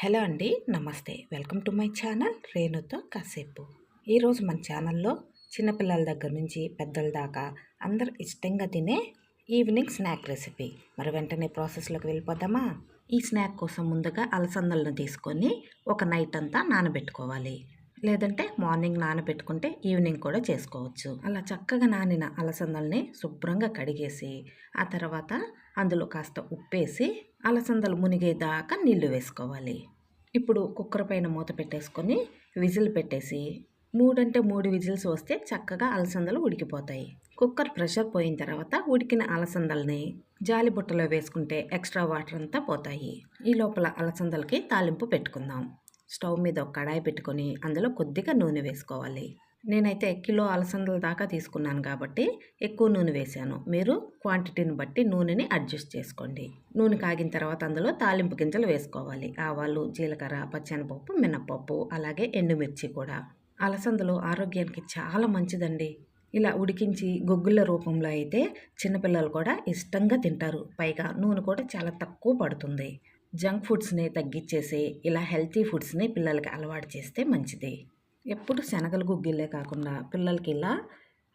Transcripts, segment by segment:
Hello అండి నమస్తే. Welcome to my channel రేణుతో కాసేపు. ఈరోజు మన ఛానల్లో చిన్నపిల్లల దగ్గర నుంచి పెద్దల దాకా అందరు ఇష్టంగా తినే ఈవినింగ్ స్నాక్ రెసిపీ. మరి వెంటనే ప్రాసెస్లోకి వెళ్ళిపోదామా? ఈ స్నాక్ కోసం ముందుగా అలసందలను తీసుకొని ఒక నైట్ అంతా నానబెట్టుకోవాలి. లేదంటే మార్నింగ్ నానబెట్టుకుంటే ఈవినింగ్ కూడా చేసుకోవచ్చు. అలా చక్కగా నానిన అలసందల్ని శుభ్రంగా కడిగేసి ఆ తర్వాత అందులో కాస్త ఉప్పేసి అలసందలు మునిగేదాకా నీళ్ళు వేసుకోవాలి. ఇప్పుడు కుక్కర్ పైన మూత పెట్టేసుకొని విజిల్ పెట్టేసి మూడంటే మూడు విజిల్స్ వస్తే చక్కగా అలసందలు ఉడికిపోతాయి. కుక్కర్ ప్రెషర్ పోయిన తర్వాత ఉడికిన అలసందల్ని జాలి బుట్టలో వేసుకుంటే ఎక్స్ట్రా వాటర్ అంతా పోతాయి. ఈ లోపల అలసందలకి తాలింపు పెట్టుకుందాం. స్టవ్ మీద ఒక కడాయి పెట్టుకొని అందులో కొద్దిగా నూనె వేసుకోవాలి. నేనైతే కిలో అలసందల దాకా తీసుకున్నాను కాబట్టి ఎక్కువ నూనె వేశాను. మీరు క్వాంటిటీని బట్టి నూనెని అడ్జస్ట్ చేసుకోండి. నూనె కాగిన తర్వాత అందులో తాలింపు గింజలు వేసుకోవాలి. ఆవాలు జీలకర్ర పచ్చనపప్పు మినప్పప్పు అలాగే ఎండుమిర్చి కూడా. అలసందలు ఆరోగ్యానికి చాలా మంచిదండి. ఇలా ఉడికించి గొగ్గుల రూపంలో అయితే చిన్నపిల్లలు కూడా ఇష్టంగా తింటారు. పైగా నూనె కూడా చాలా తక్కువ పడుతుంది. జంక్ ఫుడ్స్ని తగ్గించేసి ఇలా హెల్తీ ఫుడ్స్ని పిల్లలకి అలవాటు చేస్తే మంచిది. ఎప్పుడు శనగలు గుగ్గిళ్ళే కాకుండా పిల్లలకి ఇలా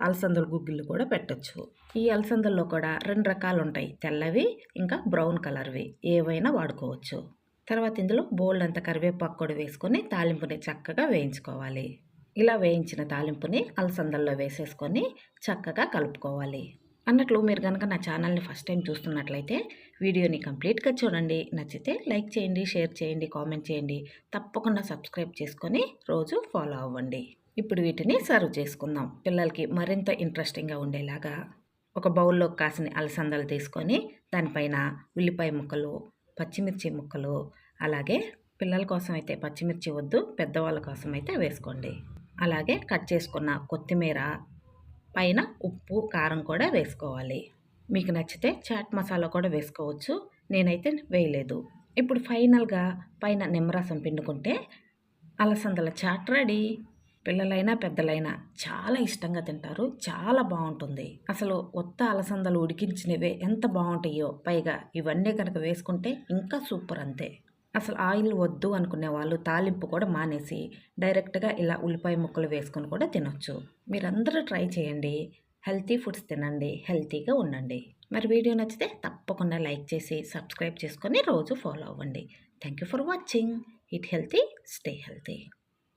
అలసందల గుగ్గిళ్ళు కూడా పెట్టచ్చు. ఈ అలసందల్లో కూడా రెండు రకాలు ఉంటాయి తెల్లవి ఇంకా బ్రౌన్ కలర్వి. ఏవైనా వాడుకోవచ్చు. తర్వాత ఇందులో బోల్డ్ అంత కరివేపాకు కూడా వేసుకొని తాలింపుని చక్కగా వేయించుకోవాలి. ఇలా వేయించిన తాలింపుని అలసందల్లో వేసేసుకొని చక్కగా కలుపుకోవాలి. అన్నట్లు మీరు కనుక నా ఛానల్ని ఫస్ట్ టైం చూస్తున్నట్లయితే వీడియోని కంప్లీట్గా చూడండి. నచ్చితే లైక్ చేయండి షేర్ చేయండి కామెంట్ చేయండి. తప్పకుండా సబ్స్క్రైబ్ చేసుకొని రోజు ఫాలో అవ్వండి. ఇప్పుడు వీటిని సర్వ్ చేసుకుందాం. పిల్లలకి మరింత ఇంట్రెస్టింగ్గా ఉండేలాగా ఒక బౌల్లో కాసిన అలసందలు తీసుకొని దానిపైన ఉల్లిపాయ ముక్కలు పచ్చిమిర్చి ముక్కలు అలాగే పిల్లల కోసం అయితే పచ్చిమిర్చి వద్దు పెద్దవాళ్ళ కోసం అయితే వేసుకోండి. అలాగే కట్ చేసుకున్న కొత్తిమీర పైన ఉప్పు కారం కూడా వేసుకోవాలి. మీకు నచ్చితే చాట్ మసాలా కూడా వేసుకోవచ్చు. నేనైతే వేయలేదు. ఇప్పుడు ఫైనల్గా పైన నిమ్మరసం పిండుకుంటే అలసందల చాట్ రెడీ. పిల్లలైనా పెద్దలైనా చాలా ఇష్టంగా తింటారు. చాలా బాగుంటుంది. అసలు కొత్త అలసందలు ఉడికించినవే ఎంత బాగుంటాయో. పైగా ఇవన్నీ కనుక వేసుకుంటే ఇంకా సూపర్ అంతే. అసలు ఆయిల్ వద్దు అనుకునే వాళ్ళు తాలింపు కూడా మానేసి డైరెక్ట్గా ఇలా ఉల్లిపాయ ముక్కలు వేసుకొని కూడా తినొచ్చు. మీరందరూ ట్రై చేయండి. హెల్తీ ఫుడ్స్ తినండి. హెల్తీగా ఉండండి. మరి వీడియో నచ్చితే తప్పకుండా లైక్ చేసి సబ్స్క్రైబ్ చేసుకొని రోజు ఫాలో అవ్వండి. Thank you for watching. Eat healthy stay healthy.